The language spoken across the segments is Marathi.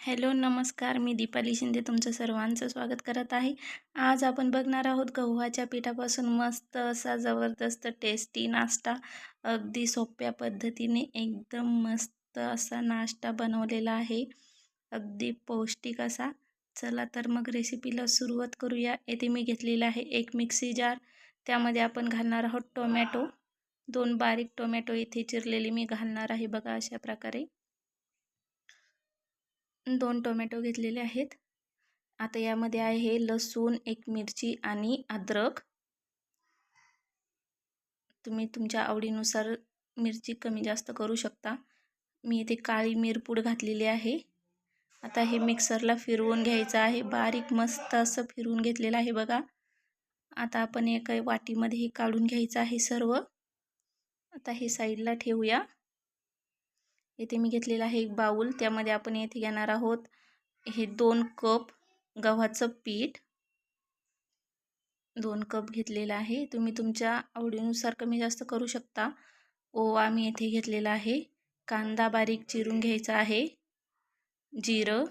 हॅलो नमस्कार. मी दीपाली शिंदे तुमचं सर्वांचं स्वागत करत आहे. आज आपण बघणार आहोत गव्हाच्या पिठापासून मस्त असा जबरदस्त टेस्टी नाश्ता. अगदी सोप्या पद्धतीने एकदम मस्त असा नाश्ता बनवलेला आहे. अगदी पौष्टिक असा. चला तर मग रेसिपीला सुरुवात करूया. येथे मी घेतलेला आहे एक मिक्सी जार त्यामध्ये आपण घालणार आहोत टोमॅटो दोन बारीक टोमॅटो इथे चिरलेले मी घालणार आहे बघा अशा प्रकारे दोन टोमॅटो घेतलेले आहेत. आता यामध्ये आहे लसूण एक मिरची आणि अद्रक. तुम्ही तुमच्या आवडीनुसार मिरची कमी जास्त करू शकता. मी इथे काळी मिरपूड घातलेली आहे. आता हे मिक्सरला फिरवून घ्यायचं आहे. बारीक मस्त असं फिरवून घेतलेलं आहे बघा. आता आपण एका वाटीमध्ये हे काढून घ्यायचं आहे सर्व. आता हे साईडला ठेवूया. येथे मी घेतलेला आहे एक बाऊल त्यामध्ये आपण येथे घेणार आहोत हे दोन कप गव्हाचं पीठ. दोन कप घेतलेलं आहे. तुम्ही तुमच्या आवडीनुसार कमी जास्त करू शकता. ओवा मी येथे घेतलेला आहे. कांदा बारीक चिरून घ्यायचा आहे. जिरं.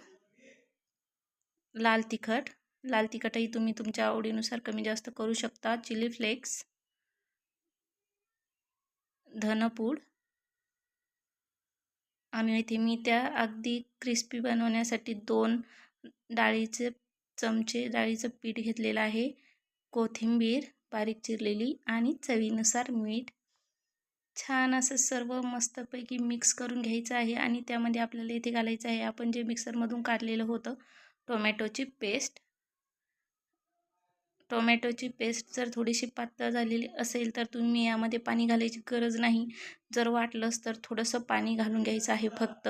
लाल तिखट. लाल तिखटही तुम्ही तुमच्या आवडीनुसार कमी जास्त करू शकता. Chilli flakes. धनपूड. आणि इथे मी त्या अगदी क्रिस्पी बनवण्यासाठी दोन डाळीचे चमचे डाळीचं पीठ घेतलेलं आहे. कोथिंबीर बारीक चिरलेली आणि चवीनुसार मीठ. छान असं सर्व मस्तपैकी मिक्स करून घ्यायचं आहे आणि त्यामध्ये आपल्याला इथे घालायचं आहे. आपण जे मिक्सरमधून काढलेलं होतं टोमॅटोची पेस्ट टोमॅटोची पेस्ट जर थोडीशी पातळ झालेली असेल तर तुम्ही यामध्ये पाणी घालायची गरज नाही. जर वाटलंच तर थोडंसं पाणी घालून घ्यायचं आहे फक्त.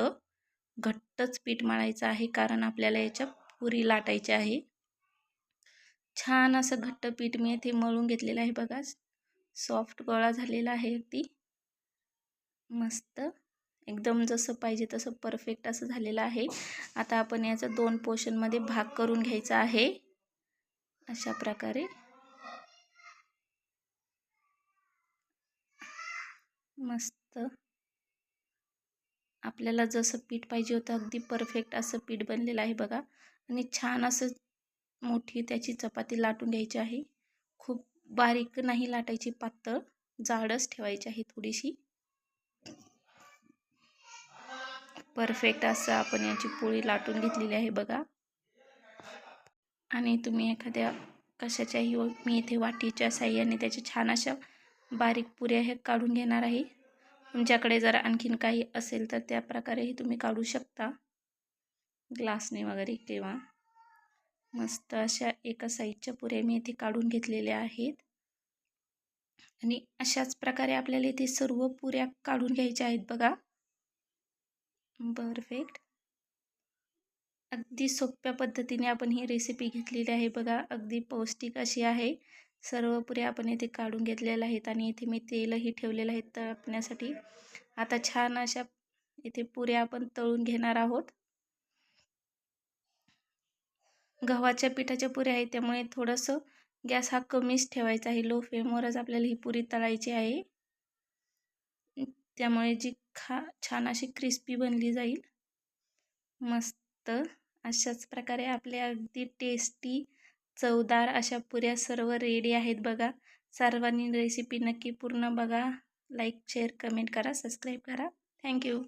घट्टच पीठ मळायचं आहे कारण आपल्याला याच्या पुरी लाटायची आहे. छान असं घट्ट पीठ मी येथे मळून घेतलेलं आहे बघा. सॉफ्ट गोळा झालेला आहे ती मस्त. एकदम जसं पाहिजे तसं परफेक्ट असं झालेलं आहे. आता आपण याचं दोन पोर्शनमध्ये भाग करून घ्यायचा आहे. अशा प्रकारे. मस्त. आपल्याला जसं पीठ पाहिजे होतं अगदी परफेक्ट असं पीठ बनलेलं आहे बघा. आणि छान असं मोठी त्याची चपाती लाटून घ्यायची आहे. खूप बारीक नाही लाटायची पातळ जाडच ठेवायची आहे थोडीशी. परफेक्ट असं आपण याची पोळी लाटून घेतलेली आहे बघा. आणि तुम्ही एखाद्या कशाच्याही मी इथे वाटीच्या साह्याने त्याच्या छान अशा बारीक पुऱ्या हे काढून घेणार आहे. तुमच्याकडे जर आणखीन काही असेल तर त्या प्रकारेही तुम्ही काढू शकता. ग्लासने वगैरे किंवा मस्त अशा एका साईजच्या पुऱ्या मी इथे काढून घेतलेल्या आहेत. आणि अशाच प्रकारे आपल्याला इथे सर्व पुऱ्या काढून घ्यायच्या आहेत बघा. परफेक्ट. अगदी सोप्या पद्धतीने आपण ही रेसिपी घेतलेली आहे. बघा अगदी पौष्टिक अशी आहे. सर्व पुऱ्या आपण इथे काढून घेतलेल्या आहेत आणि इथे मी तेलही ठेवलेलं आहे तळपण्यासाठी आता छान अशा इथे पुऱ्या आपण तळून घेणार आहोत. गव्हाच्या पिठाच्या पुऱ्या आहेत त्यामुळे थोडंसं गॅस हा कमीच ठेवायचा आहे. लो फ्लेमवरच आपल्याला ही पुरी तळायची आहे. त्यामुळे जी खा छान अशी क्रिस्पी बनली जाईल. मस्त. अशाच प्रकारे आपल्या अगदी टेस्टी चवदार अशा पुऱ्या सर्व रेडी आहेत बघा. सर्वांनी रेसिपी नक्की पूर्ण बघा. लाईक शेअर कमेंट करा सबस्क्राईब करा. Thank you